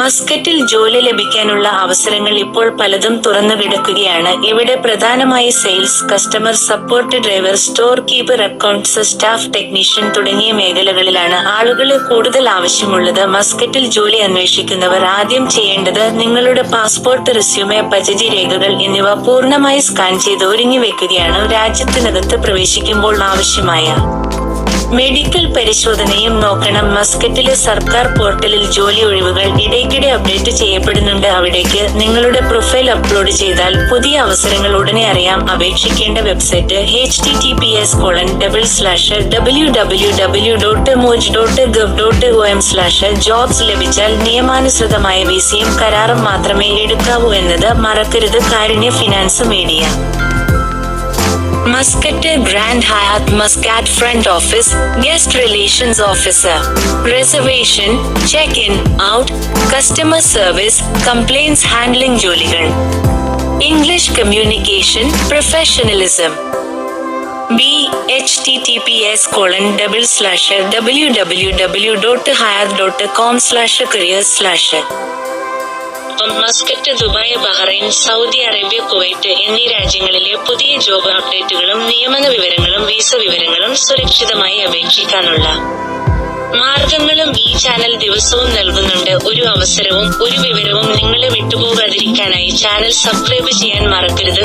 മസ്കറ്റിൽ ജോലി ലഭിക്കാനുള്ള അവസരങ്ങൾ ഇപ്പോൾ പലതും തുറന്നു കിടക്കുകയാണ്. ഇവിടെ പ്രധാനമായി sales customer support driver store keeper accounts staff technician തുടങ്ങിയ മേഖലകളിലാണ് ആളുകളെ കൂടുതൽ ആവശ്യമുള്ളത്. മസ്കറ്റിൽ ജോലി അന്വേഷിക്കുന്നവർ ആദ്യം ചെയ്യേണ്ടത് നിങ്ങളുടെ പാസ്പോർട്ട് റെസ്യൂമെ പദ്ധതി രേഖകൾ എന്നിവ പൂർണമായി സ്കാൻ ചെയ്ത് ഒരുങ്ങി വെക്കുകയാണ്. രാജ്യത്തിനകത്ത് പ്രവേശിക്കുമ്പോൾ ആവശ്യമായ മെഡിക്കൽ പരിശോധനയും നോക്കണം. മസ്കറ്റിലെ സർക്കാർ പോർട്ടലിൽ ജോലി ഒഴിവുകൾ ഇടയ്ക്കിടെ അപ്ഡേറ്റ് ചെയ്യപ്പെടുന്നുണ്ട്. അവിടേക്ക് നിങ്ങളുടെ പ്രൊഫൈൽ അപ്ലോഡ് ചെയ്താൽ പുതിയ അവസരങ്ങൾ ഉടനെ അറിയാം. അപേക്ഷിക്കേണ്ട website H T T P S colon double slash W W W dot moj dot gov dot O M slash jobs ലഭിച്ചാൽ നിയമാനുസൃതമായ വിസയും കരാറും മാത്രമേ എടുക്കാവൂ എന്നത് മറക്കരുത്. Karunya finance media. Musketeer Grand Hyatt Muscat Front Office, Guest Relations Officer. Reservation, check-in, out, customer service, complaints handling Joligan. English communication, professionalism. B https colon double slash com slash career slash Muscat Dubai Bahrain Saudi Arabia Kuwait എന്നീ രാജ്യങ്ങളിലെ പുതിയ job അപ്ഡേറ്റുകളും നിയമന വിവരങ്ങളും visa വിവരങ്ങളും സുരക്ഷിതമായി അപേക്ഷിക്കാനുള്ള മാർഗങ്ങളും ഈ ചാനൽ ദിവസവും നൽകുന്നുണ്ട്. ഒരു അവസരവും ഒരു വിവരവും നിങ്ങളെ വിട്ടുപോകാതിരിക്കാനായി ചാനൽ സബ്സ്ക്രൈബ് ചെയ്യാൻ മറക്കരുത്.